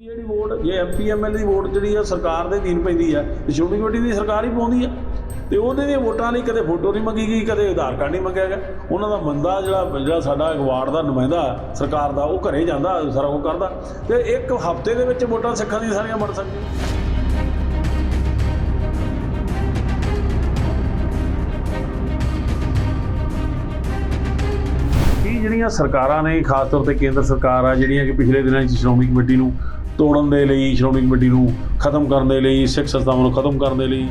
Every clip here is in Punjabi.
ਜਿਹੜੀ ਵੋਟ, ਜੇ ਐਮਪੀ ਐਮਐਲ ਦੀ ਵੋਟ ਜਿਹੜੀ ਆ ਸਰਕਾਰ ਦੇ ਅਧੀਨ ਪੈਂਦੀ ਆ ਸ਼੍ਰੋਮਣੀ ਕਮੇਟੀ ਦੀ ਸਰਕਾਰ ਹੀ ਪਾਉਂਦੀ ਆ। ਤੇ ਉਹਦੇ ਦੀਆਂ ਵੋਟਾਂ ਲਈ ਕਦੇ ਫੋਟੋ ਨਹੀਂ ਮੰਗੀ ਗਈ, ਕਦੇ ਆਧਾਰ ਕਾਰਡ ਨਹੀਂ ਮੰਗਿਆ ਗਿਆ। ਉਹਨਾਂ ਦਾ ਬੰਦਾ ਜਿਹੜਾ ਜਿਹੜਾ ਸਾਡਾ ਅਗਵਾਰਡ ਦਾ ਨੁਮਾਇੰਦਾ ਸਰਕਾਰ ਦਾ, ਉਹ ਘਰੇ ਜਾਂਦਾ, ਸਾਰਾ ਉਹ ਕਰਦਾ। ਤੇ ਇੱਕ ਹਫ਼ਤੇ ਦੇ ਵਿੱਚ ਵੋਟਾਂ ਸਿੱਖਾਂ ਦੀਆਂ ਸਾਰੀਆਂ ਬਣ ਸਕਦੀਆਂ। ਕੀ ਜਿਹੜੀਆਂ ਸਰਕਾਰਾਂ ਨੇ, ਖਾਸ ਤੌਰ ਤੇ ਕੇਂਦਰ ਸਰਕਾਰ ਆ, ਜਿਹੜੀਆਂ ਕਿ ਪਿਛਲੇ ਦਿਨਾਂ 'ਚ ਸ਼੍ਰੋਮਣੀ ਕਮੇਟੀ ਨੂੰ ਤੋੜਨ ਦੇ ਲਈ ਸ਼੍ਰੋਮਣੀ ਕਮੇਟੀ ਨੂੰ ਖਤਮ ਕਰਨ ਦੇ ਲਈ ਸਿੱਖ ਸੰਸਥਾਵਾਂ ਨੂੰ ਖਤਮ ਕਰਨ ਦੇ ਲਈ।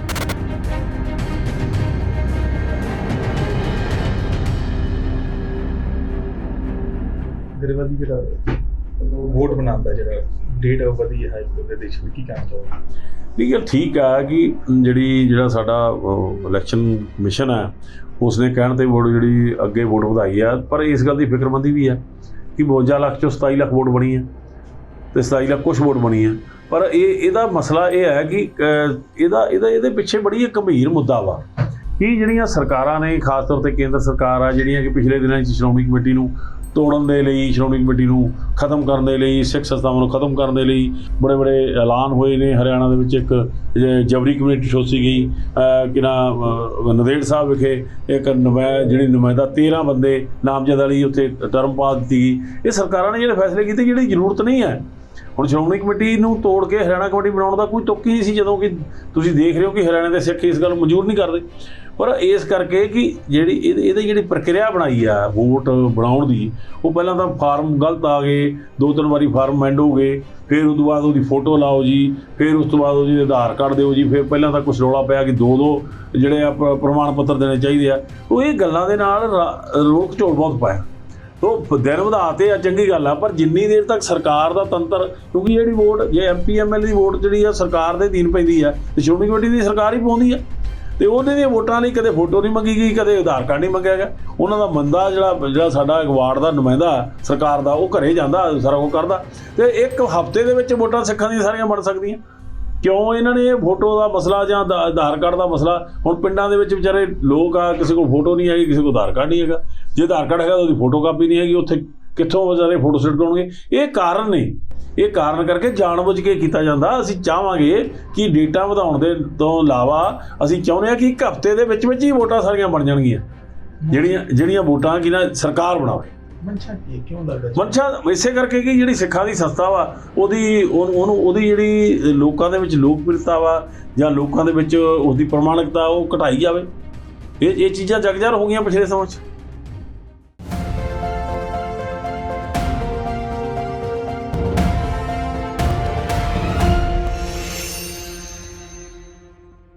ਗਰੇਵਾਦੀ ਜਿਹੜਾ ਵੋਟ ਬਣਾਉਂਦਾ ਜਿਹੜਾ ਡੇਟ ਵਧੀ ਹੈ ਪੂਰੇ ਦੇਸ਼ ਵਿੱਚ ਕੀ ਕਹਿਣਾ ਚਾਹੋਗੇ? ਵੀ ਗੱਲ ਠੀਕ ਆ ਕਿ ਜਿਹੜੀ ਜਿਹੜਾ ਸਾਡਾ ਇਲੈਕਸ਼ਨ ਕਮਿਸ਼ਨ ਹੈ ਉਸਨੇ ਕਹਿਣ ਤੇ ਵੋਟ ਜਿਹੜੀ ਅੱਗੇ ਵੋਟ ਵਧਾਈ ਆ ਪਰ ਇਸ ਗੱਲ ਦੀ ਫਿਕਰਮੰਦੀ ਵੀ ਹੈ ਕਿ 52 ਲੱਖ ਚੋਂ 27 ਲੱਖ ਵੋਟ ਬਣੀ ਹੈ ਤੇ 27 ਲੱਖ ਕੁਝ ਵੋਟ ਬਣੀ ਹੈ ਪਰ ਇਹ, ਇਹਦਾ ਮਸਲਾ ਇਹ ਹੈ ਕਿ ਇਹਦਾ ਇਹਦਾ, ਇਹਦੇ ਪਿੱਛੇ ਬੜੀ ਇੱਕ ਗੰਭੀਰ ਮੁੱਦਾ ਵਾ ਕਿ ਜਿਹੜੀਆਂ ਸਰਕਾਰਾਂ ਨੇ, ਖਾਸ ਤੌਰ ਤੇ ਕੇਂਦਰ ਸਰਕਾਰ ਆ, ਜਿਹੜੀਆਂ ਕਿ ਪਿਛਲੇ ਦਿਨਾਂ ਵਿੱਚ ਸ਼੍ਰੋਮਣੀ ਕਮੇਟੀ ਨੂੰ ਤੋੜਨ ਦੇ ਲਈ, ਸ਼੍ਰੋਮਣੀ ਕਮੇਟੀ ਨੂੰ ਖਤਮ ਕਰਨ ਦੇ ਲਈ, ਸਿੱਖ ਸੰਸਥਾਵਾਂ ਨੂੰ ਖਤਮ ਕਰਨ ਦੇ ਲਈ ਬੜੇ ਬੜੇ ਐਲਾਨ ਹੋਏ ਨੇ। ਹਰਿਆਣਾ ਦੇ ਵਿੱਚ ਇੱਕ ਜਬਰੀ ਕਮੇਟੀ ਠੋਸੀ ਗਈ ਕਿ ਨਾ, ਅਹ, ਨੰਦੇੜ ਸਾਹਿਬ ਵਿਖੇ ਇੱਕ ਨੁਮਾਇ ਜਿਹੜੀ ਨੁਮਾਇੰਦਾ 13 ਬੰਦੇ ਨਾਮਜ਼ਦ ਵਾਲੀ ਉੱਥੇ ਟਰਮ ਪਾ ਦਿੱਤੀ ਗਈ। ਇਹ ਸਰਕਾਰਾਂ ਨੇ ਜਿਹੜੇ ਫੈਸਲੇ ਕੀਤੇ, ਜਿਹੜੀ ਜ਼ਰੂਰਤ ਨਹੀਂ ਹੈ। ਹੁਣ ਸ਼੍ਰੋਮਣੀ ਕਮੇਟੀ ਨੂੰ ਤੋੜ ਕੇ ਹਰਿਆਣਾ ਕਮੇਟੀ ਬਣਾਉਣ ਦਾ ਕੋਈ ਤੁੱਕ ਹੀ ਨਹੀਂ ਸੀ ਜਦੋਂ ਕਿ ਤੁਸੀਂ ਦੇਖ ਰਹੇ ਹੋ ਕਿ ਹਰਿਆਣਾ ਦੇ ਸਿੱਖ ਇਸ ਗੱਲ ਨੂੰ ਮਨਜ਼ੂਰ ਨਹੀਂ ਕਰਦੇ। ਪਰ ਇਸ ਕਰਕੇ ਕਿ ਜਿਹੜੀ ਇਹਦੀ ਇਹਦੀ ਜਿਹੜੀ ਪ੍ਰਕਿਰਿਆ ਬਣਾਈ ਆ ਵੋਟ ਬਣਾਉਣ ਦੀ, ਉਹ ਪਹਿਲਾਂ ਤਾਂ ਫਾਰਮ ਗਲਤ ਆ ਗਏ, ਦੋ ਤਿੰਨ ਵਾਰੀ ਫਾਰਮ ਮੈਂਡ ਹੋ ਗਏ, ਫਿਰ ਉਸ ਤੋਂ ਬਾਅਦ ਉਹਦੀ ਫੋਟੋ ਲਾਓ ਜੀ, ਫਿਰ ਉਸ ਤੋਂ ਬਾਅਦ ਉਹਦੀ ਆਧਾਰ ਕਾਰਡ ਦਿਓ ਜੀ, ਫਿਰ ਪਹਿਲਾਂ ਤਾਂ ਕੁਝ ਰੌਲਾ ਪਿਆ ਕਿ ਦੋ ਦੋ ਜਿਹੜੇ ਆ ਪ- ਪ੍ਰਮਾਣ ਪੱਤਰ ਦੇਣੇ ਚਾਹੀਦੇ ਆ। ਉਹ ਇਹ ਗੱਲਾਂ ਦੇ ਨਾਲ ਰੋਕ ਝੋਲ ਬਹੁਤ ਪਾਇਆ। ਉਹ ਦਿਨ ਵਧਾਤੇ ਆ, ਚੰਗੀ ਗੱਲ ਆ, ਪਰ ਜਿੰਨੀ ਦੇਰ ਤੱਕ ਸਰਕਾਰ ਦਾ ਤੰਤਰ, ਕਿਉਂਕਿ ਜਿਹੜੀ ਵੋਟ, ਜੇ ਐਮਪੀ ਐਮਐਲ ਦੀ ਵੋਟ ਜਿਹੜੀ ਆ ਸਰਕਾਰ ਦੇ ਅਧੀਨ ਪੈਂਦੀ ਆ, ਤੇ ਸ਼੍ਰੋਮਣੀ ਕਮੇਟੀ ਦੀ ਸਰਕਾਰ ਹੀ ਪਾਉਂਦੀ ਆ। ਤੇ ਉਹਦੇ ਦੀਆਂ ਵੋਟਾਂ ਲਈ ਕਦੇ ਫੋਟੋ ਨਹੀਂ ਮੰਗੀ ਗਈ, ਕਦੇ ਆਧਾਰ ਕਾਰਡ ਨਹੀਂ ਮੰਗਿਆ ਗਿਆ। ਉਹਨਾਂ ਦਾ ਬੰਦਾ ਜਿਹੜਾ ਜਿਹੜਾ ਸਾਡਾ ਅਗਵਾਰਡ ਦਾ ਨੁਮਾਇੰਦਾ ਸਰਕਾਰ ਦਾ, ਉਹ ਘਰੇ ਜਾਂਦਾ, ਸਾਰਾ ਉਹ ਕਰਦਾ। ਤੇ ਇੱਕ ਹਫ਼ਤੇ ਦੇ ਵਿੱਚ ਵੋਟਾਂ ਸਿੱਖਾਂ ਦੀਆਂ ਸਾਰੀਆਂ ਬਣ ਸਕਦੀਆਂ। ਕਿਉਂ ਇਹਨਾਂ ਨੇ ਇਹ ਫੋਟੋ ਦਾ ਮਸਲਾ ਜਾਂ ਆਧਾ- ਆਧਾਰ ਕਾਰਡ ਦਾ ਮਸਲਾ? ਹੁਣ ਪਿੰਡਾਂ ਦੇ ਵਿੱਚ ਵਿਚਾਰੇ ਲੋਕ ਆ ਕਿਸੇ ਕੋਲ ਫੋਟੋ ਨਹੀਂ ਹੈਗੀ ਕਿਸੇ ਕੋਲ ਆਧਾਰ ਕਾਰਡ ਨਹੀਂ ਹੈਗਾ। ਜੇ ਆਧਾਰ ਕਾਰਡ ਹੈਗਾ ਤਾਂ ਉਹਦੀ ਫੋਟੋ ਕਾਪੀ ਨਹੀਂ ਹੈਗੀ ਉੱਥੇ ਕਿੱਥੋਂ ਵਿਚਾਰੇ ਫੋਟੋ ਸਟੇਟ ਕਰਨਗੇ ਇਹ ਕਾਰਨ ਨੇ। ਇਹ ਕਾਰਨ ਕਰਕੇ ਜਾਣਬੁੱਝ ਕੇ ਕੀਤਾ ਜਾਂਦਾ। ਅਸੀਂ ਚਾਹਾਂਗੇ ਕਿ ਡੇਟਾ ਵਧਾਉਣ ਦੇ ਤੋਂ ਇਲਾਵਾ ਅਸੀਂ ਚਾਹੁੰਦੇ ਹਾਂ ਕਿ ਇੱਕ ਹਫ਼ਤੇ ਦੇ ਵਿੱਚ ਵਿੱਚ ਹੀ ਵੋਟਾਂ ਸਾਰੀਆਂ ਬਣ ਜਾਣਗੀਆਂ। ਜਿਹੜੀਆਂ ਜਿਹੜੀਆਂ ਵੋਟਾਂ ਕਿ ਨਾ ਸਰਕਾਰ ਬਣਾਵੇ। ਮਨਸ਼ਾ ਕੀ ਕਿਉਂ ਲੱਗਦਾ ਮਨਸ਼ਾ ਇਸੇ ਕਰਕੇ ਕਿ ਜਿਹੜੀ ਸਿੱਖਾਂ ਦੀ ਸੰਸਥਾ ਵਾ, ਉਹਦੀ ਉਹਨੂੰ ਉਹਨੂੰ- ਉਹਦੀ ਜਿਹੜੀ ਲੋਕਾਂ ਦੇ ਵਿੱਚ ਲੋਕਪ੍ਰਿਯਤਾ ਵਾ ਜਾਂ ਲੋਕਾਂ ਦੇ ਵਿੱਚ ਉਹਦੀ ਪ੍ਰਮਾਣਿਕਤਾ ਉਹ ਘਟਾਈ ਜਾਵੇ। ਇਹ ਇਹ ਚੀਜ਼ਾਂ ਜਗਜਰ ਹੋ ਗਈਆਂ ਪਿਛਲੇ ਸਮੇਂ 'ਚ।